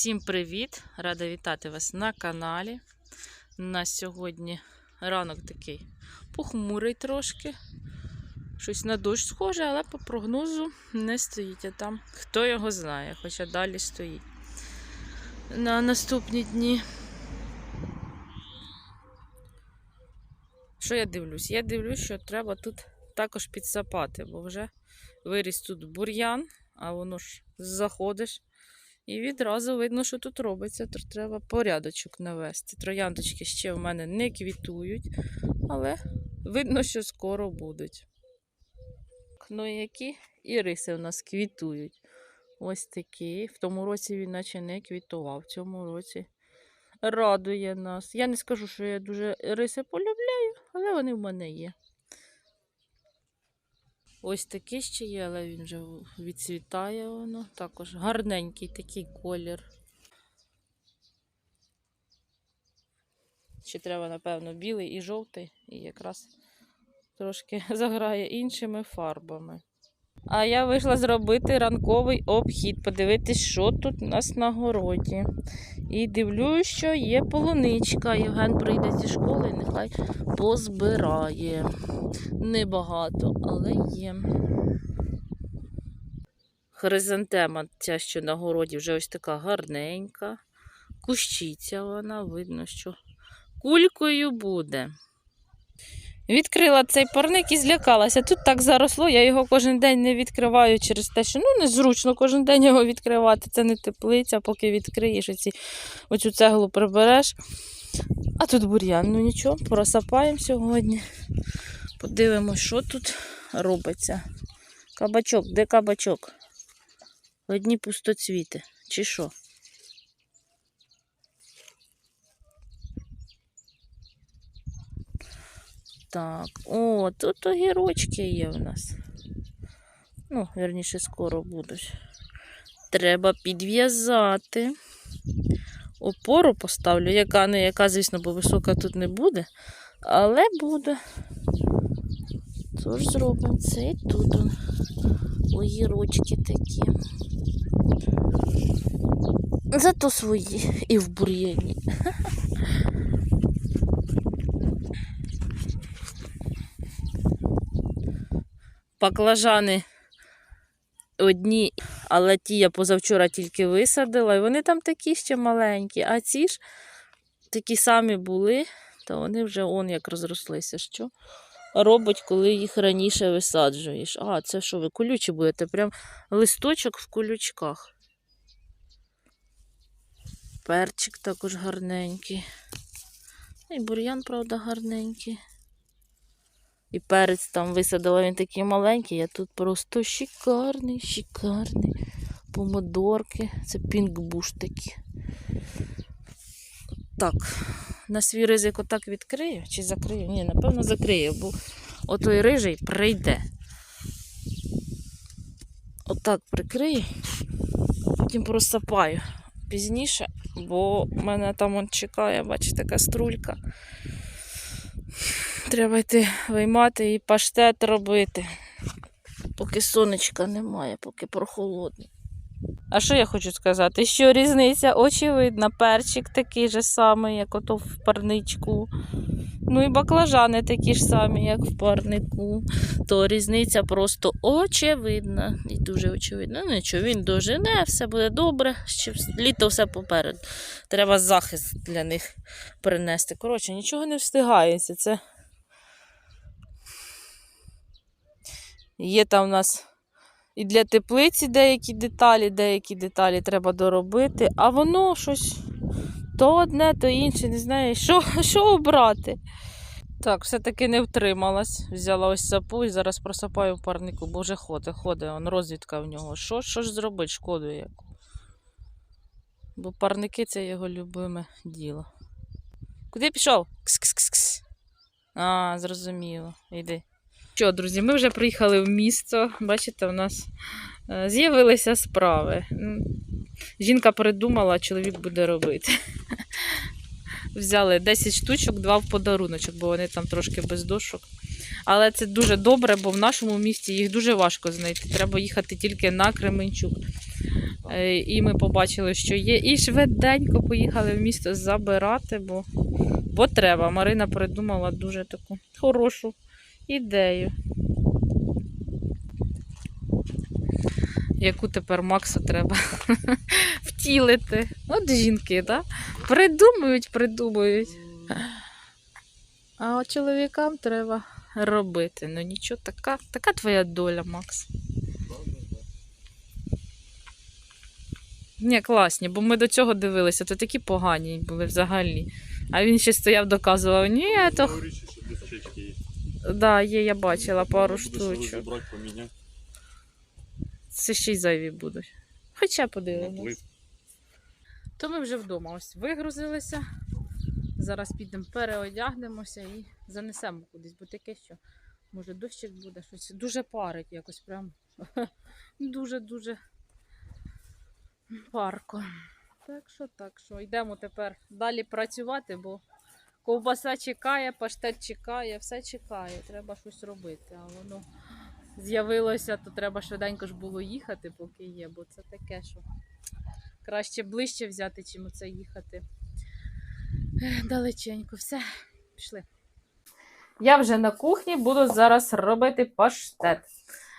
Всім привіт! Рада вітати вас на каналі. У нас сьогодні ранок такий похмурий трошки. Щось на дощ схоже, але по прогнозу не стоїть. А там хто його знає, хоча далі стоїть. На наступні дні. Що я дивлюсь? Я дивлюсь, що треба тут також підсапати, бо вже виріс тут бур'ян, а воно ж заходиш. І відразу видно, що тут робиться. Тут треба порядочок навести. Трояндочки ще в мене не квітують, але видно, що скоро будуть. Ну і які і риси у нас квітують. Ось такі. В тому році він наче не квітував. В цьому році радує нас. Я не скажу, що я дуже риси полюбляю, але вони в мене є. Ось такий ще є, але він вже відцвітає воно. Також гарненький такий колір. Ще треба, напевно, білий і жовтий, і якраз трошки заграє іншими фарбами. А я вийшла зробити ранковий обхід, подивитись, що тут у нас на городі. І дивлюсь, що є полуничка. Євген прийде зі школи, і нехай позбирає. Небагато, але є. Хризантема, ця, що на городі, вже ось така гарненька. Кущиця вона, видно, що кулькою буде. Відкрила цей парник і злякалася. Тут так заросло, я його кожен день не відкриваю через те, що ну, незручно кожен день його відкривати. Це не теплиця, поки відкриєш оці, оцю цеглу прибереш. А тут бур'ян, ну нічого, просапаємо сьогодні. Подивимось, що тут робиться. Кабачок, де кабачок? Одні пустоцвіти, чи що? Так, о, тут огірочки є в нас. Ну, верніше, скоро будуть. Треба підв'язати. Опору поставлю, яка не яка, звісно, бо висока тут не буде, але буде. Тож зробимо це і тут огірочки такі. Зато свої і в бур'яні. Баклажани одні, але ті я позавчора тільки висадила, і вони там такі ще маленькі, а ці ж такі самі були, то вони вже он як розрослися. Що робить, коли їх раніше висаджуєш? А, це що ви колючі будете? Прям листочок в колючках. Перчик також гарненький. І бур'ян, правда, гарненький. І перець там висадила він такий маленький, а тут просто шикарний, шикарний. Помидорки. Це пінгбуш такі. Так, на свій ризик отак відкрию чи закрию? Ні, напевно, закрию, бо отой рижий прийде. Отак прикрию, потім просапаю пізніше, бо мене там он чекає, бачите, каструлька. Треба йти виймати і паштет робити. Поки сонечка немає, поки прохолодно. А що я хочу сказати? Що різниця очевидна. Перчик такий же самий, як ото в парничку. Ну і баклажани такі ж самі, як в парнику. То різниця просто очевидна. І дуже очевидна. Ну нічого, він дожене, все буде добре. Ще літо все попереду. Треба захист для них принести. Коротше, нічого не встигається. Це Є там у нас і для теплиці деякі деталі, деякі деталі треба доробити, а воно щось то одне, то інше, не знаю, що, що обрати. Так, все-таки не втрималась. Взяла ось сапу і зараз просапаю в парнику, бо вже ходить, ходить, он розвідка в нього. Що, що ж зробити, шкоду яку. Бо парники це його любиме діло. Куди пішов? Кс-кс-кс-кс. А, зрозуміло. Йди. Що, друзі, ми вже приїхали в місто. Бачите, у нас е, з'явилися справи. Жінка придумала, чоловік буде робити. Взяли 10 штучок, два в подаруночок, бо вони там трошки без дошок. Але це дуже добре, бо в нашому місті їх дуже важко знайти. Треба їхати тільки на Кременчук. Е, І ми побачили, що є. І швиденько поїхали в місто забирати, бо, бо треба. Марина придумала дуже таку хорошу ідею. Яку тепер Максу треба втілити. От жінки, так? Придумують, придумують. А от чоловікам треба робити. Ну нічого, така, така твоя доля, Макс. Ні, класні, бо ми до цього дивилися, то такі погані були взагалі. А він ще стояв, доказував, ні, то. Говорить, що дощечки є. Да, є, я бачила пару штучок. поміняти. Це ще й зайві будуть. Хоча подивимось. То ми вже вдома ось вигрузилися. Зараз підемо переодягнемося і занесемо кудись, бо таке, що може дощик буде, щось дуже парить якось прям. Дуже-дуже парко. Так що, так що, йдемо тепер далі працювати, бо ковбаса чекає, паштет чекає, все чекає. Треба щось робити. А воно з'явилося, то треба швиденько ж було їхати, поки є, бо це таке, що краще ближче взяти, чим оце їхати. Далеченько, все, пішли. Я вже на кухні буду зараз робити паштет.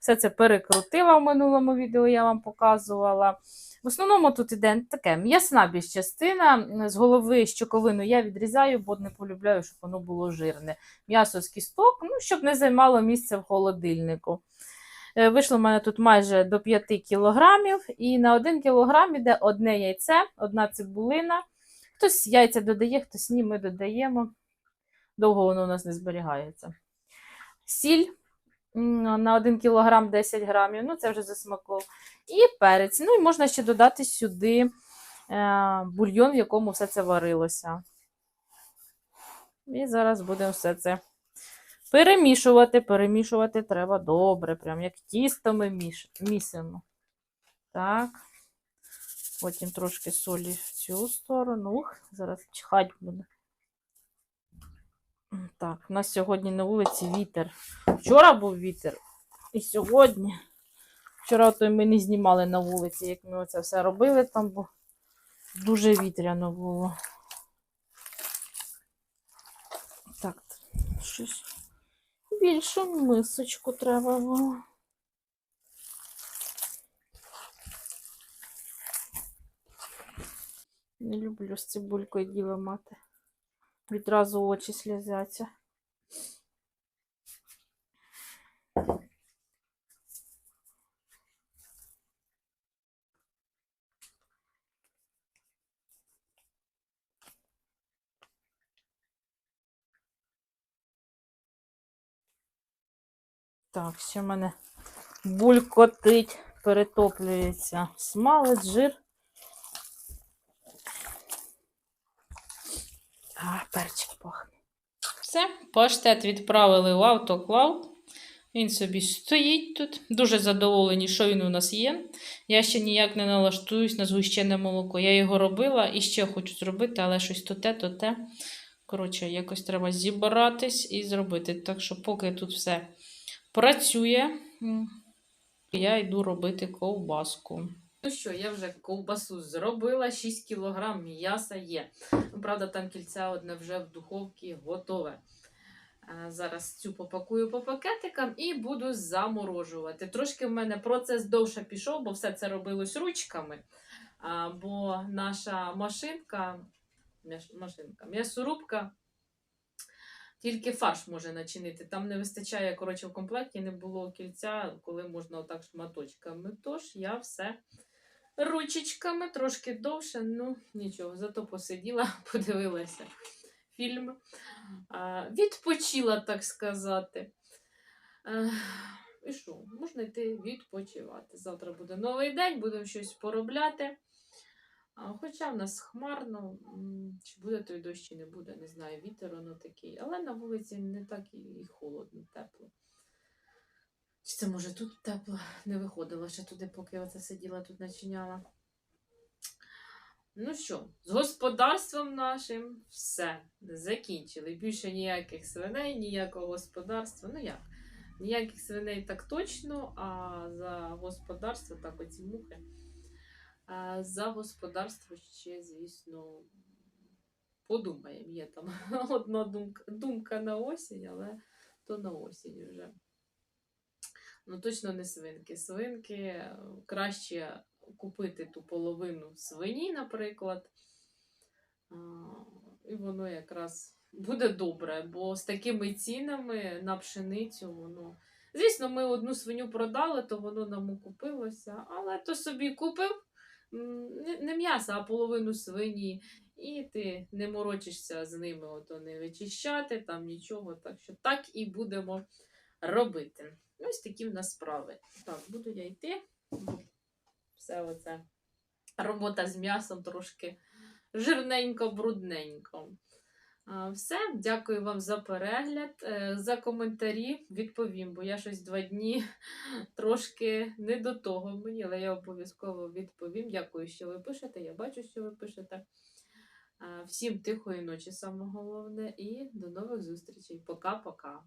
Все це перекрутила в минулому відео, я вам показувала. В основному тут іде таке м'ясна більш частина. З голови щоковину я відрізаю, бо не полюбляю, щоб воно було жирне. М'ясо з кісток, ну, щоб не займало місце в холодильнику. Е, Вийшло в мене тут майже до 5 кілограмів, і на 1 кілограм іде одне яйце, одна цибулина. Хтось яйця додає, хтось ні, ми додаємо. Довго воно у нас не зберігається. Сіль на 1 кілограм 10 грамів, ну це вже за смаком. І перець. Ну і можна ще додати сюди е, бульйон, в якому все це варилося. І зараз будемо все це перемішувати. Перемішувати треба добре, прям як тісто ми міш... місимо. Так. Потім трошки солі в цю сторону. Ух, зараз чихать буде. Так, у нас сьогодні на вулиці вітер. Вчора був вітер. І сьогодні. Вчора то ми не знімали на вулиці, як ми це все робили там, бо дуже вітряно було. Так, щось більшу мисочку треба було. Не люблю з цибулькою діло мати. Відразу очі сльозяться. Так, ще в мене булькотить, перетоплюється смалець, жир. А, перчик пахне. Все, паштет відправили в автоклав. Він собі стоїть тут. Дуже задоволені, що він у нас є. Я ще ніяк не налаштуюсь на згущене молоко. Я його робила і ще хочу зробити, але щось то те, то те. Коротше, якось треба зібратись і зробити. Так що, поки тут все працює, я йду робити ковбаску. Ну що, я вже ковбасу зробила, 6 кг м'яса є. Ну, правда, там кільця одне вже в духовці готове. Зараз цю попакую по пакетикам і буду заморожувати. Трошки в мене процес довше пішов, бо все це робилось ручками. Бо наша машинка, машинка, м'ясорубка тільки фарш може начинити. Там не вистачає, коротше, в комплекті не було кільця, коли можна отак шматочками. Тож я все ручечками, трошки довше, ну нічого, зато посиділа, подивилася фільм. Відпочила, так сказати. Е, І що, можна йти відпочивати. Завтра буде новий день, будемо щось поробляти. Хоча в нас хмарно, чи буде той дощ, чи не буде, не знаю, вітер воно такий. Але на вулиці не так і і холодно, тепло. Чи це може тут тепло? Не виходила ще туди, поки оце сиділа, тут начиняла. Ну що, з господарством нашим все. Закінчили. Більше ніяких свиней, ніякого господарства. Ну як? Ніяких свиней так точно, а за господарство так оці мухи. А за господарство ще, звісно, подумаємо. Є там одна думка, думка на осінь, але то на осінь вже. Ну, точно не свинки. Свинки е, краще купити ту половину свині, наприклад. І воно якраз буде добре, бо з такими цінами на пшеницю воно. Звісно, ми одну свиню продали, то воно нам окупилося, але то собі купив не, м'ясо, а половину свині, і ти не морочишся з ними, ото не вичищати, там нічого. Так що так і будемо робити. Ось такі в нас справи. Так, буду я йти. Все оце робота з м'ясом трошки жирненько, брудненько. Все, дякую вам за перегляд, е, за коментарі. Відповім, бо я щось два дні трошки не до того мені, але я обов'язково відповім. Дякую, що ви пишете. Я бачу, що ви пишете. Всім тихої ночі, саме головне, і до нових зустрічей. Пока-пока.